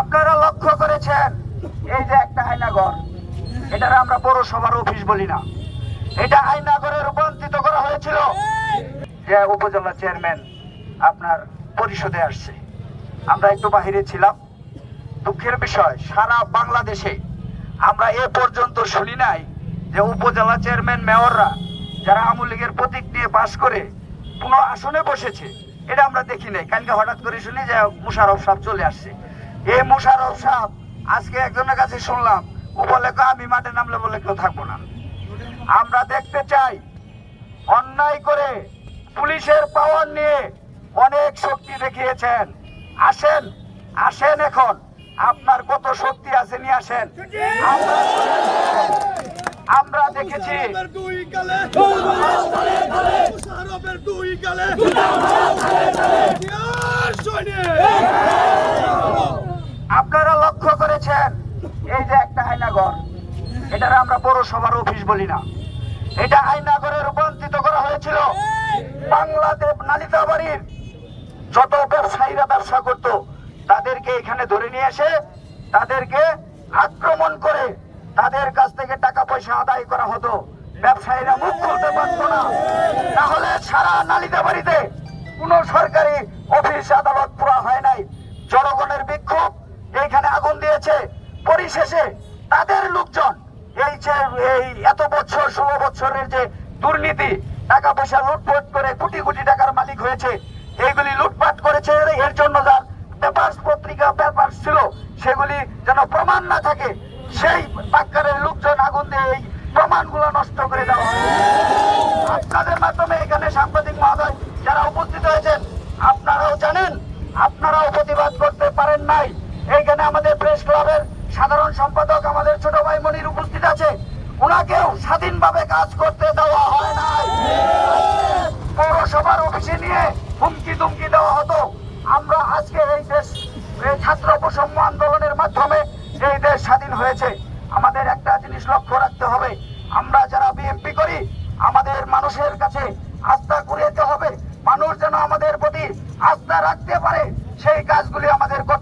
আপনারা লক্ষ্য করেছেন? এই যে একটা আয়নাঘর। এটার আমরা পৌরসভার অফিস বলি না। এটা আয়নাঘরে রূপান্তরিত করা হয়েছিল। যে উপজেলা চেয়ারম্যান আপনার পরিষদে আসছে। আমরা একটু বাহিরে ছিলাম। দুঃখের বিষয়, সারা বাংলাদেশে আমরা এ পর্যন্ত শুনি নাই যে উপজেলা চেয়ারম্যান, মেয়ররা যারা আওয়ামী লীগের প্রতীক নিয়ে পাশ করে কোনো আসনে বসেছে। এটা আমরা দেখি নাই। কালকে হঠাৎ করে শুনি যে মুশারফ সাহেব চলে আসছে। এই মুশারফ সাহেব আজকে একজনের কাছে শুনলাম ও বলে "কো, আমি মাঠে নামলে বলে কেউ থাকব না। আমরা দেখতে চাই অন্যায় করে পুলিশের পাওয়ার নিয়ে অনেক শক্তি দেখিয়েছেন। আসেন আসেন এখন। আপনার কত শক্তি আছে নিয়ে আসেন। আমরা- দেখেছি। দুই গালে। করেছেন এই যে একটা আয়নাঘর এটার আমরা পৌরসভার অফিস বলি না। এটা আয়নাঘরে রূপান্তরিত করা হয়েছিল। বাংলাদেশ নালিতা বাড়ির যত ব্যবসায়ীরা ব্যবসা করত, তাদেরকে এখানে ধরে নিয়ে এসে তাদেরকে আক্রমণ করে তাদের কাছ থেকে টাকা পয়সা আদায় করা হতো। ব্যবসায়ীরা মুখ খুলতে পারত না। তাহলে সারা নালিতা বাড়িতে কোনো সরকারি অফিস আদালত পুরা হয় নাই। জনগণের আগুন দিয়েছে। পরিশেষে তাদের লোকজন, এই যে, এই এত বছর, ষোলো বছরের যে দুর্নীতি টাকা পয়সা লুটপাট করে কোটি কোটি টাকার মালিক হয়েছে, এইগুলি লুটপাট করেছে। এর জন্য যার পেপার্স পত্রিকা পেপার ছিল, সেগুলি যেন প্রমাণ না থাকে, সেই বাক্কারের লোকজন আগুন দিয়ে এই প্রমাণগুলো নষ্ট করে দেওয়া। আপনাদের মাধ্যমে এখানে সাংবাদিক মহোদয় যারা উপস্থিত হয়েছেন, আপনারাও জানেন, আপনারাও প্রতিবাদ করতে পারেন নাই। সাধারণ সম্পাদক আমাদের ছোট ভাই মনির উপস্থিত আছে। ওনাকেও স্বাধীনভাবে কাজ করতে দেওয়া হয় নাই। পৌরসভার অফিসে নিয়ে হুমকি দুমকি দেওয়া হতো। আমরা আজকে এই দেশ ছাত্র বৈষম্য আন্দোলনের মাধ্যমে এই দেশ স্বাধীন হয়েছে। আমাদের একটা জিনিস লক্ষ্য রাখতে হবে। আমরা যারা বিএমপি করি, আমাদের মানুষের কাছে আস্থা কুড়িয়েতে হবে। মানুষ যেন আমাদের প্রতি আস্থা রাখতে পারে, সেই কাজগুলি আমাদের করতে